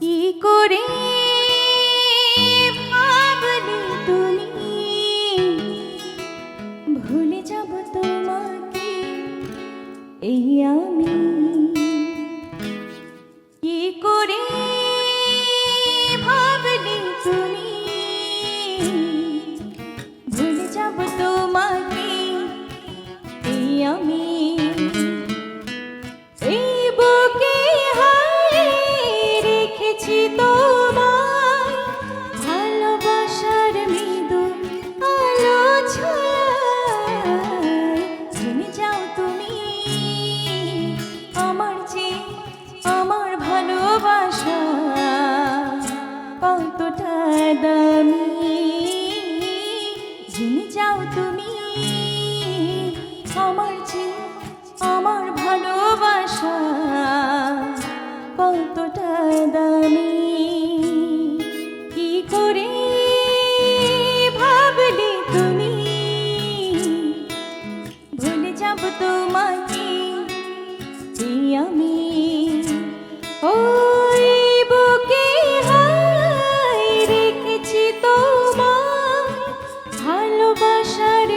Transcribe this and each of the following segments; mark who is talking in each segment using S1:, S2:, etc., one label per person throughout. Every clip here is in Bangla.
S1: কি করে ভাবলে তুমি? যাব তোমাকে এই আমি। কি করে ভাবলে তুমি? ভালোবাসার মৃদু আলো জেনে যাও তুমি, আমার যে আমার ভালোবাসা, কতটা দামি। যাও তুমি, আমার যাব তোমাকে আমি। ওই বুকে রেখেছি ভালোবাসার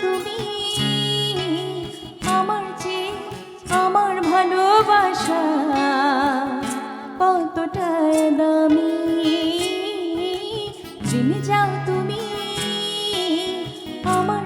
S1: তুমি আমার আমার ভালোবাসা কতটা দামি। জেনে যাও তুমি আমার